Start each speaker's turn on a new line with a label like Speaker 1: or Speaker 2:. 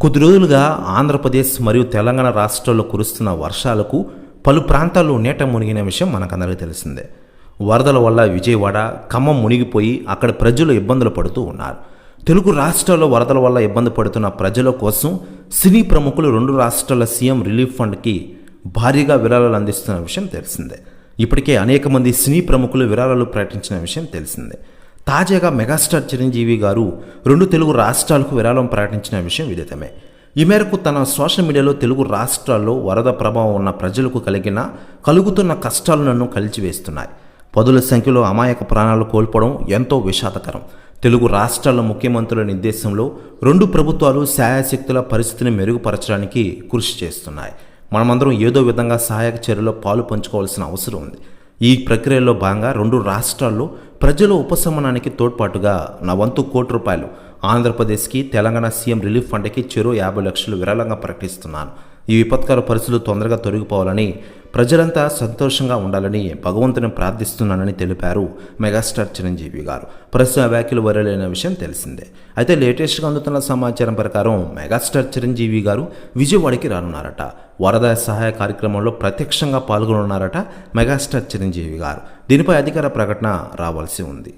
Speaker 1: కొద్ది రోజులుగా ఆంధ్రప్రదేశ్ మరియు తెలంగాణ రాష్ట్రాల్లో కురుస్తున్న వర్షాలకు పలు ప్రాంతాల్లో నీట మునిగిన విషయం మనకందరికీ తెలిసిందే. వరదల వల్ల విజయవాడ ఖమ్మం మునిగిపోయి అక్కడ ప్రజలు ఇబ్బందులు పడుతూ ఉన్నారు. తెలుగు రాష్ట్రాల్లో వరదల వల్ల ఇబ్బంది పడుతున్న ప్రజల కోసం సినీ ప్రముఖులు రెండు రాష్ట్రాల సీఎం రిలీఫ్ ఫండ్కి భారీగా విరాళాలు అందిస్తున్న విషయం తెలిసిందే. ఇప్పటికే అనేక మంది సినీ ప్రముఖులు విరాళాలు ప్రకటించిన విషయం తెలిసిందే. తాజాగా మెగాస్టార్ చిరంజీవి గారు రెండు తెలుగు రాష్ట్రాలకు విరాళం ప్రకటించిన విషయం విదితమే ఈ మేరకు తన సోషల్ మీడియాలో తెలుగు రాష్ట్రాల్లో వరద ప్రభావం ఉన్న ప్రజలకు కలిగిన కలుగుతున్న కష్టాలు నన్ను కలిచివేస్తున్నాయి. పదుల సంఖ్యలో అమాయక ప్రాణాలు కోల్పోవడం ఎంతో విషాదకరం. తెలుగు రాష్ట్రాల ముఖ్యమంత్రుల నిర్దేశంలో రెండు ప్రభుత్వాలు శాయశక్తుల పరిస్థితిని మెరుగుపరచడానికి కృషి చేస్తున్నాయి. మనమందరం ఏదో విధంగా సహాయక చర్యలో పాలు పంచుకోవాల్సిన అవసరం ఉంది. ఈ ప్రక్రియలో భాగంగా రెండు రాష్ట్రాల్లో ప్రజల ఉపశమనానికి తోడ్పాటుగా నా వంతు కోటి రూపాయలు ఆంధ్రప్రదేశ్కి తెలంగాణ సీఎం రిలీఫ్ ఫండ్కి చెరో యాభై లక్షలు విరాళంగా ప్రకటిస్తున్నాను. ఈ విపత్కర పరిస్థితులు తొందరగా తొలగిపోవాలని ప్రజలంతా సంతోషంగా ఉండాలని భగవంతుని ప్రార్థిస్తున్నానని తెలిపారు మెగాస్టార్ చిరంజీవి గారు. ప్రస్తుత వ్యాఖ్యలు వరలైన విషయం తెలిసిందే. అయితే లేటెస్ట్గా అందుతున్న సమాచారం ప్రకారం మెగాస్టార్ చిరంజీవి గారు విజయవాడకి రానున్నారట. వరద సహాయ కార్యక్రమంలో ప్రత్యక్షంగా పాల్గొనున్నారట మెగాస్టార్ చిరంజీవి గారు. దీనిపై అధికార ప్రకటన రావాల్సి ఉంది.